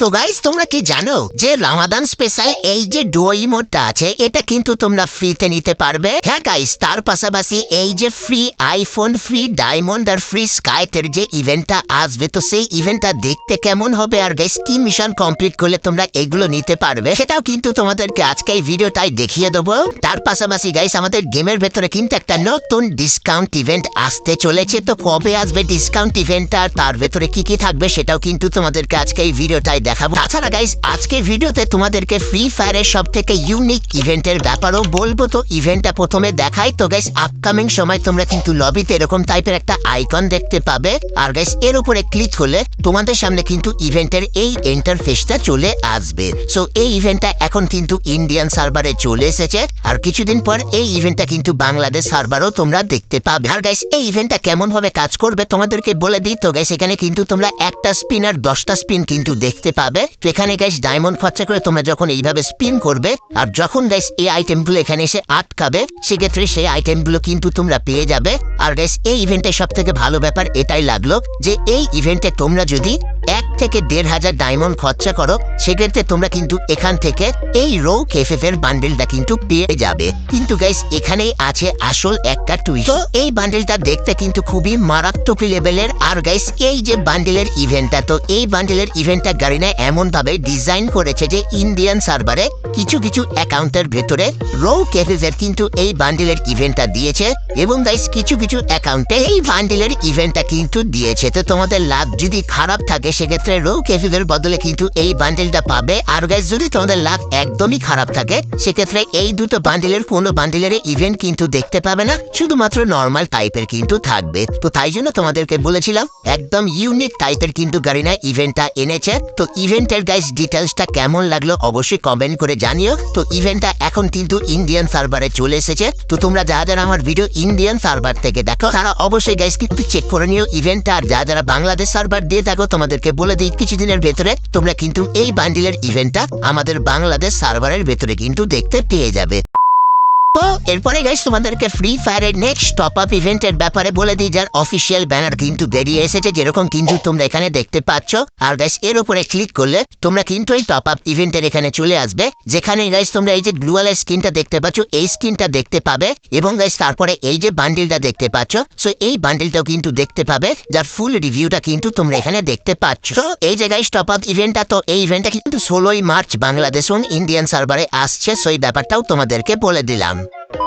তো গাইস তোমরা কি জানো যে রামাদান স্পেশাল এই যে ডুয়ো ইমোটটা আছে, এটা কিন্তু তোমরা ফ্রিতে নিতে পারবে। হ্যাঁ গাইস তার পাশাপাশি এই যে ফ্রি আইফোন ফ্রি ডায়মন্ড আর ফ্রি স্কাইটের যে ইভেন্টটা আসবে, তো সেই ইভেন্টটা দেখতে কেমন হবে? আর গাইস কি মিশন কমপ্লিট করলে তোমরা এগুলো নিতে পারবে? সেটাও কিন্তু তোমাদেরকে আজকে এই ভিডিওটাই দেখিয়ে দেবো। তার পাশাপাশি গাইস আমাদের গেমের ভেতরে কিন্তু একটা নতুন ডিসকাউন্ট ইভেন্ট আসতে চলেছে। তো কবে আসবে ডিসকাউন্ট ইভেন্টটা আর তার ভেতরে কি কি থাকবে, সেটাও কিন্তু তোমাদেরকে আজকে এই ভিডিওটাই দেখাবো। তাছাড়া গাইস আজকের ভিডিওতে তোমাদেরকে ফ্রি ফায়ারের সব থেকে ইউনিক ইভেন্টের ব্যাপারও বলব। তো ইভেন্টটা প্রথমে দেখাই। তো গাইস আপকামিং সময় তোমরা কিন্তু লবিতে এরকম টাইপের একটা আইকন দেখতে পাবে। আর গাইস এর উপরে ক্লিক হলে তোমাদের সামনে কিন্তু ইভেন্টের এই ইন্টারফেসটা চলে আসবে। সো এই ইভেন্টটা এখন কিন্তু ইন্ডিয়ান সার্ভারে চলে এসেছে। আর কিছুদিন পর এই ইভেন্টটা কিন্তু বাংলাদেশ সার্ভারও তোমরা দেখতে পাবে। আর গাইস এই ইভেন্টটা কেমন ভাবে কাজ করবে তোমাদেরকে বলে দিই। তো গাইস এখানে কিন্তু তোমরা একটা স্পিন আর দশটা স্পিন কিন্তু দেখতে পাবে তো এখানে গাইস ডায়মন্ড খরচা করে তোমরা যখন এইভাবে স্পিন করবে, আর যখন গাইস এই আইটেমগুলো এখানে এসে আটকাবে, সেক্ষেত্রে সেই আইটেমগুলো কিন্তু তোমরা পেয়ে যাবে। আর গাইস এই ইভেন্টের সব থেকে ভালো ব্যাপার এটাই লাগল যে এই ইভেন্টে তোমরা যদি এক থেকে দেড় হাজার ডায়মন্ড খরচা করো, সেক্ষেত্রে তোমরা কিন্তু এখান থেকে এই রো কেফেফ এর বান্ডেলটা কিন্তু পেয়ে যাবে। কিন্তু গাইস এখানেই আছে আসল একটা টুইস্ট তো এই বান্ডেলটা দেখতে কিন্তু খুবই মারাত্মক লেভেলের আর গাইস এই যে বান্ডেলের ইভেন্টটা তো এই বান্ডেলের ইভেন্টটা গাড়িনা এমন ভাবে ডিজাইন করেছে যে ইন্ডিয়ান সার্ভারে কিছু কিছু অ্যাকাউন্টের ভেতরে রো কেফেফ এর কিন্তু এই বান্ডেলের ইভেন্টটা দিয়েছে এবং গাইস কিছু কিছু অ্যাকাউন্টে এই বান্ডেলের ইভেন্টটা কিন্তু দিয়েছে। তো তোমাদের লাভ যদি খারাপ থাকে, সেক্ষেত্রে রো কেফিদের বদলে কিন্তু এই বান্ডেলটা পাবে। আর গাইস যদি তোমাদের লাভ একদমই খারাপ থাকে, সেক্ষেত্রে এই দুটো বান্ডেলের কোনো বান্ডেলের ইভেন্ট কিন্তু দেখতে পাবে না, শুধুমাত্র নর্মাল টাইপের কিন্তু থাকবে। তো তাই জন্য তোমাদেরকে বলেছিলাম, একদম ইউনিক টাইপের কিন্তু গাড়িনা ইভেন্টটা এনেছে। তো ইভেন্টের গাইস ডিটেলসটা কেমন লাগল অবশ্যই কমেন্ট করে জানিও। তো ইভেন্টটা এখন কিন্তু ইন্ডিয়ান সার্ভারে চলে এসেছে। তো তোমরা যারা যারা আমার ভিডিও ইন্ডিয়ান সার্ভার থেকে দেখো, তারা অবশ্যই গাইস কিন্তু চেক করে নিও ইভেন্টটা। আর যারা যারা বাংলাদেশ সার্ভার দিয়ে থাকো তোমাদেরকে বলে দিই কিছুদিনের ভেতরে, তোমরা কিন্তু এই বান্ডিলের ইভেন্টটা আমাদের বাংলাদেশ সার্ভারের ভেতরে কিন্তু দেখতে পেয়ে যাবে। এরপরে গাইস তোমাদেরকে ফ্রি ফায়ারের নেক্সট টপ আপ ইভেন্টের ব্যাপারে বলে দিই, যার অফিসিয়াল ব্যানার কিন্তু বেরিয়ে এসেছে, যেরকম কিন্তু তোমরা এখানে দেখতে পাচ্ছ। আর গাইস এর উপরে ক্লিক করলে তোমরা কিন্তু এই টপ আপ ইভেন্টের এখানে চলে আসবে। যেখানে গাইস তোমরা এই যে গ্লুয়াল স্ক্রিনটা দেখতে পাচ্ছ, এই স্ক্রিনটা দেখতে পাবে এবং গাইস তারপরে এই যে বান্ডিলটা দেখতে পাচ্ছ সো এই বান্ডিলটাও কিন্তু দেখতে পাবে, যার ফুল রিভিউটা কিন্তু তোমরা এখানে দেখতে পাচ্ছ। এই যে গাইস টপ আপ ইভেন্টটা তো এই ইভেন্টটা কিন্তু ষোলোই মার্চ বাংলাদেশ ইন্ডিয়ান সার্ভারে আসছে সো এই ব্যাপারটাও তোমাদেরকে বলে দিলাম। Thank you.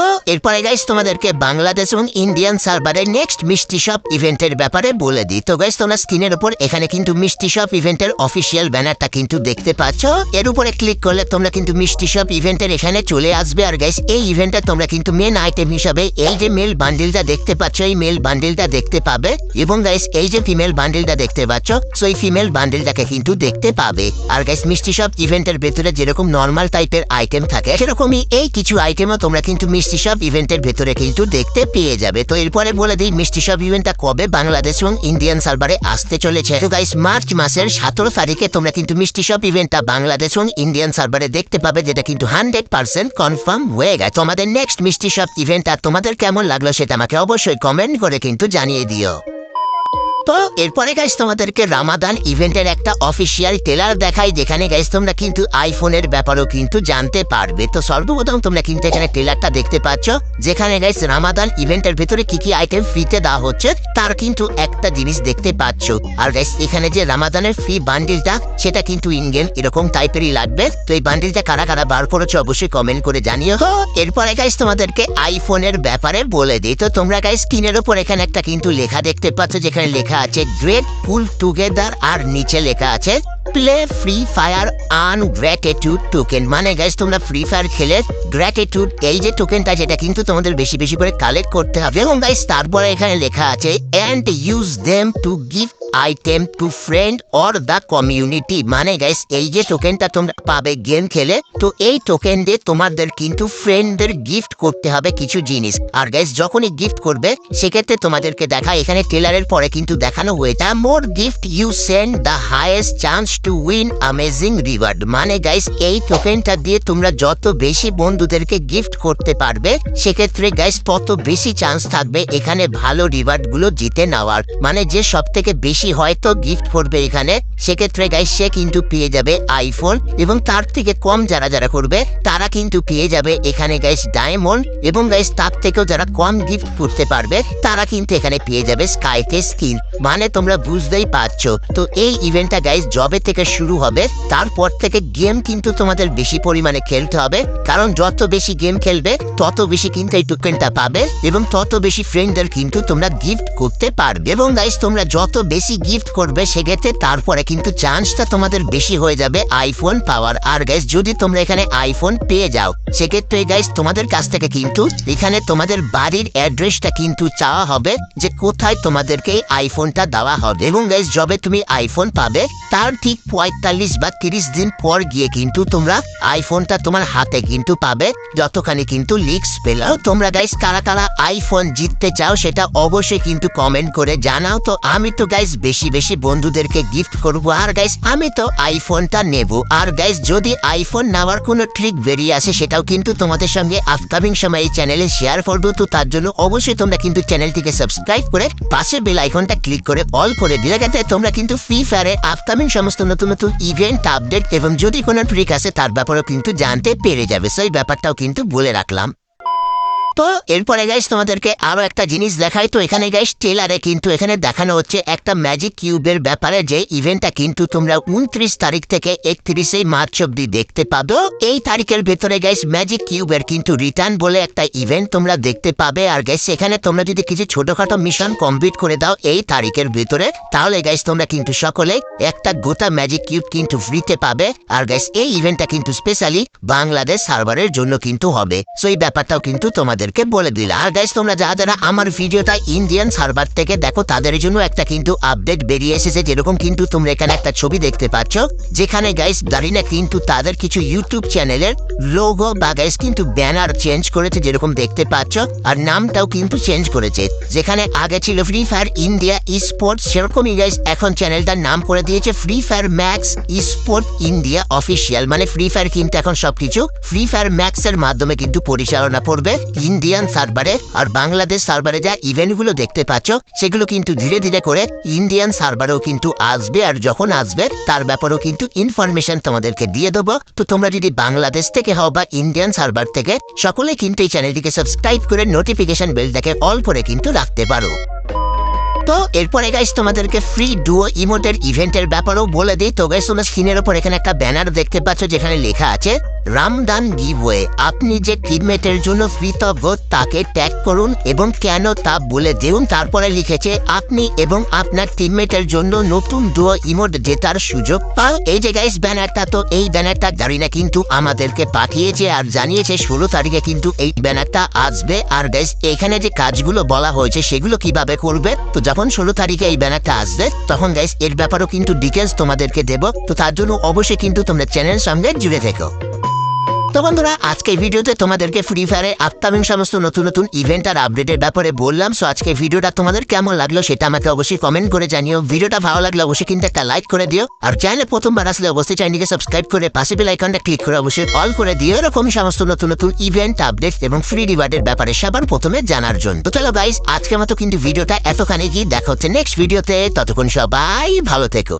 তো এরপরে গাইস তোমাদেরকে বাংলাদেশ এবং ইন্ডিয়ান সার্ভারের নেক্সট মিষ্টি শপ ইভেন্টের ব্যাপারে বলে দিই। তো গাইস তোমরা স্ক্রিনের উপর এখানে কিন্তু মিষ্টি শপ ইভেন্টের অফিসিয়াল ব্যানারটা কিন্তু দেখতে পাচ্ছ। এর উপরে ক্লিক করলে তোমরা কিন্তু মিষ্টি শপ ইভেন্টের এখানে চলে আসবে। আর গাইস এই ইভেন্টে তোমরা কিন্তু মেন আইটেম হিসাবে এই যে মেল বান্ডিলটা দেখতে পাচ্ছ, এই মেল বান্ডিলটা দেখতে পাবে। এবং গাইস এই যে ফিমেল বান্ডিলটা দেখতে পাচ্ছ সো এই ফিমেল বান্ডিলটাকে কিন্তু দেখতে পাবে। আর গাইস মিষ্টি শপ ইভেন্টের ভেতরে যেরকম নর্মাল টাইপের আইটেম থাকে, সেরকমই এই কিছু আইটেমও তোমরা কিন্তু মিষ্টি সব ইভেন্টের ভেতরে কিন্তু দেখতে পেয়ে যাবে। তো এরপরে বলে দিই, মিষ্টি সব ইভেন্টটা কবে বাংলাদেশ এবং ইন্ডিয়ান সার্ভারে আসতে চলেছে। তো গাইস মার্চ মাসের সতেরো তারিখে তোমরা কিন্তু মিষ্টি সব ইভেন্টটা বাংলাদেশ এবং ইন্ডিয়ান সার্ভারে দেখতে পাবে, যেটা কিন্তু হান্ড্রেড পার্সেন্ট কনফার্ম হয়ে গেছে। তোমাদের নেক্সট মিষ্টি শপ ইভেন্টটা তোমাদের কেমন লাগল সেটা আমাকে অবশ্যই কমেন্ট করে কিন্তু জানিয়ে দিও। তো, এরপরে গাইস তোমাদেরকে রামাদান ইভেন্টের একটা অফিসিয়াল টেলার দেখাই, যেখানে গাইস তোমরা কিন্তু আইফোনের ব্যাপারেও কিন্তু জানতে পারবে। তো সর্বপ্রথম তোমরা কিন্তু এখানে টেলারটা দেখতে পাচ্ছ, যেখানে গাইস রামাদান ইভেন্টের ভিতরে কি কি আইটেম ফ্রিতে দেওয়া হচ্ছে, তার কিন্তু একটা জিনিস দেখতে পাচ্ছ। আর গাইস এখানে যে রামাদানের ফ্রি বান্ডিলটা সেটা কিন্তু ইনগেম এরকম টাইপেরই লাগবে। তো এই বান্ডিলটা কারা কারা বার করেছ অবশ্যই কমেন্ট করে জানিও। তো, এরপরে গাইস তোমাদেরকে আইফোনের ব্যাপারে বলে দিই। তো তোমরা গাইস স্ক্রিনের উপর এখানে একটা কিন্তু লেখা দেখতে পাচ্ছ, যেখানে লেখা আছে গ্রেট পুল টুগেদার আর নিচে লেখা আছে play free fire earn gratitude token মানে গাইস তোমরা ফ্রি ফায়ার খেলে গ্র্যাটিটিউড এই যে টোকেনটা সেটা কিন্তু তোমাদের বেশি বেশি করে কালেক্ট করতে হবে। এবং গাইস তারপরে এখানে লেখা আছে and use them to give item to friend or the community মানে গাইস এই যে টোকেনটা তোমরা পাবে গেম খেলে, তো এই টোকেন দিয়ে তোমাদের কিন্তু ফ্রেন্ডদের গিফট করতে হবে কিছু জিনিস। আর গাইস যখনই গিফট করবে, সেক্ষেত্রে তোমাদেরকে দেখা এখানে টেলারের পরে কিন্তু দেখানো হয়েছে more gift you send the highest chance to win amazing reward মানে গাইস এই টোকেনটা দিয়ে তোমরা যত বেশি বন্ধুদেরকে গিফট করতে পারবে, সেক্ষেত্রে গাইস তত বেশি চান্স থাকবে এখানে ভালো রিওয়ার্ডগুলো জিতে নেওয়ার। মানে যে সব থেকে বেশি হয়তো গিফট করবে এখানে। সেক্ষেত্রে গাইস সে কিন্তু পেয়ে যাবে আইফোন এবং তার থেকে কম যারা যারা করবে, তারা কিন্তু পেয়ে যাবে এখানে গাইস ডায়মন্ড এবং গাইস তার থেকেও যারা কম গিফট করতে পারবে, তারা কিন্তু এখানে পেয়ে যাবে স্কাইতে স্কিন মানে তোমরা বুঝতেই পারছ। তো এই ইভেন্টটা গাইস জবে থেকে শুরু হবে। তারপর থেকে গেম কিন্তু তোমাদের বেশি পরিমাণে খেলতে হবে। কারণ যত বেশি গেম খেলবে, তত বেশি কিন্তু এই টোকেনটা পাবে এবং তত বেশি ফ্রেন্ডদের কিন্তু তোমরা গিফট করতে পারবে। এবং গাইস তোমরা যত বেশি গিফট করবে, সেক্ষেত্রে তারপরে কিন্তু চান্সটা তোমাদের বেশি হয়ে যাবে আইফোন পাওয়ার। আর গাইস যদি তোমরা এখানে আইফোন পেয়ে যাও, সেক্ষেত্রে গাইস তোমাদের কাছ থেকে কিন্তু এখানে তোমাদের বাড়ির অ্যাড্রেসটা কিন্তু চাওয়া হবে যে কোথায় তোমাদেরকে আইফোনটা দেওয়া হবে। এবং গাইস যবে তুমি আইফোন পাবে, তার ঠিক পঁয়তাল্লিশ বা তিরিশ দিন পর গিয়ে কিন্তু তোমরা আইফোনটা তোমার হাতে কিন্তু পাবে, যতখানি কিন্তু লিক্স পেলাও তোমরা গাইস কারা কারা আইফোন জিততে চাও, সেটা অবশ্যই কিন্তু কমেন্ট করে জানাও। তো আমি তো গাইস বেশি বেশি বন্ধুদেরকে গিফট করব। আর গাইস আমি তো আইফোনটা নেব। আর গাইস যদি আইফোন নেওয়ার কোনো ট্রিক বেরিয়ে আসে, সেটাও কিন্তু তোমাদের সঙ্গে আপকামিং সময় এই চ্যানেলে শেয়ার করব। তো তার জন্য অবশ্যই তোমরা কিন্তু চ্যানেলটিকে সাবস্ক্রাইব করে পাশে বেল আইকনটা ক্লিক করে অল করে দিলে যাতে তোমরা কিন্তু ফ্রি ফায়ারে আপকামিং সমস্ত নতুন নতুন ইভেন্ট আপডেট এবং যদি কোনো ট্রিক আসে, তার ব্যাপারেও কিন্তু জানতে পেরে যাবে। সেই ব্যাপারটাও কিন্তু বলে রাখলাম। তো এরপরে গাইস তোমাদেরকে আরও একটা জিনিস দেখাই। তো এখানে গাইস টেলারে কিন্তু এখানে দেখানো হচ্ছে একটা ম্যাজিক কিউবের ব্যাপারে যে ইভেন্টটা কিন্তু তোমরা উনত্রিশ তারিখ থেকে একত্রিশে মার্চ অব্দি দেখতে পাবো। এই তারিখের ভেতরে গাইস ম্যাজিক কিউবের কিন্তু রিটার্ন বলে একটা ইভেন্ট তোমরা দেখতে পাবে। আর গাইস এখানে তোমরা যদি কিছু ছোটখাটো মিশন কমপ্লিট করে দাও এই তারিখের ভেতরে, তাহলে গাইস তোমরা কিন্তু সকলে একটা গোটা ম্যাজিক কিউব কিন্তু ফ্রিতে পাবে। আর গাইস এই ইভেন্টটা কিন্তু স্পেশালি বাংলাদেশ সার্ভারের জন্য কিন্তু হবে। সো এই ব্যাপারটাও কিন্তু তোমাদেরকে বলে দিলাম আর গাইস তোমরা যারা যারা আমার ভিডিওটা ইন্ডিয়ান সার্ভার থেকে দেখো, তাদের জন্য একটা কিন্তু আপডেট বেরিয়ে এসেছে, যেরকম কিন্তু তোমরা এখানে একটা ছবি দেখতে পাচ্ছ। যেখানে গাইস দাঁড়িয়ে কিন্তু তাদের কিছু ইউটিউব চ্যানেলের লোগো বা গাইস কিন্তু ব্যানার চেঞ্জ করেছে, যেরকম দেখতে পাচ্ছ। আর নামটাও কিন্তু চেঞ্জ করেছে। যেখানে আগে ছিল ফ্রি ফায়ার ইন্ডিয়া স্পোর্টস সেরকমই গাইস এখন চ্যানেলটার নাম করে দিয়েছে free fire max sport India official মানে ফ্রি ফায়ার কিন্তু এখন সবকিছু ফ্রি ফায়ার ম্যাক্স এর মাধ্যমে কিন্তু পরিচালনা করবে। ইন্ডিয়ান সার্ভারে আর বাংলাদেশ সার্ভারে যা ইভেন্টগুলো দেখতে পাচ্ছ, সেগুলো কিন্তু ধীরে ধীরে করে ইন্ডিয়ান সার্ভারেও কিন্তু আসবে আর যখন আসবে, তার ব্যাপারেও কিন্তু ইনফরমেশন তোমাদেরকে দিয়ে দেবো। তো তোমরা যদি বাংলাদেশ থেকে হও বা ইন্ডিয়ান সার্ভার থেকে, সকলে কিন্তু এই চ্যানেলটিকে সাবস্ক্রাইব করে নোটিফিকেশন বেলটাকে অল করে কিন্তু রাখতে পারো। তো এরপরে গাইস তোমাদেরকে ফ্রি ডুও ইমোটের ইভেন্টের ব্যাপারেও বলে দিই। তো গাইস তোমরা স্ক্রিনের ওপর এখানে একটা ব্যানার দেখতে পাচ্ছ, যেখানে লেখা আছে রামদান গিভওয়ে, আপনি যে টিমমেটের জন্য কৃতজ্ঞ, তাকে ট্যাগ করুন এবং কেন তা বলে দেউন। তারপরে লিখেছে, আপনি এবং আপনার টিমমেটের জন্য নতুন ডুও ইমোট জেতার সুযোগ পাও এই যে গাইস ব্যানারটা তো, এই ব্যানারটা দাঁড়িয়ে কিন্তু আমাদেরকে পাঠিয়েছে আর জানিয়েছে, ষোলো তারিখে কিন্তু এই ব্যানারটা আসবে। আর গাইস এখানে যে কাজগুলো বলা হয়েছে, সেগুলো কীভাবে করবে? তো যখন ষোলো তারিখে এই ব্যানারটা আসবে, তখন গাইস এর ব্যাপারেও কিন্তু ডিটেলস তোমাদেরকে দেবো। তো তার জন্য অবশ্যই কিন্তু তোমরা চ্যানেল সঙ্গে জুড়ে থেকো। তো বন্ধুরা, আজকে ভিডিওতে তোমাদেরকে ফ্রি ফায়ারে আপকামিং সমস্ত নতুন নতুন ইভেন্ট আর আপডেটের ব্যাপারে বললাম। সো আজকে ভিডিওটা তোমাদের কেমন লাগল সেটা আমাকে অবশ্যই কমেন্ট করে জানিও। ভিডিওটা ভালো লাগলে অবশ্যই কিন্তু একটা লাইক করে দিও। আর চ্যানেলে প্রথমবার আসলে অবশ্যই চ্যানেলকে সাবস্ক্রাইব করে পাশে বেল আইকনটা ক্লিক করে অবশ্যই অল করে দিও। এরকমই সমস্ত নতুন নতুন ইভেন্ট আপডেট এবং ফ্রি রিওয়ার্ডের ব্যাপারে সবার প্রথমে জানার জন্য। তো চলো গাইস আজকের মতো কিন্তু ভিডিওটা এতখানি। কি দেখা হচ্ছে নেক্সট ভিডিওতে ততক্ষণ সবাই ভালো থেকো।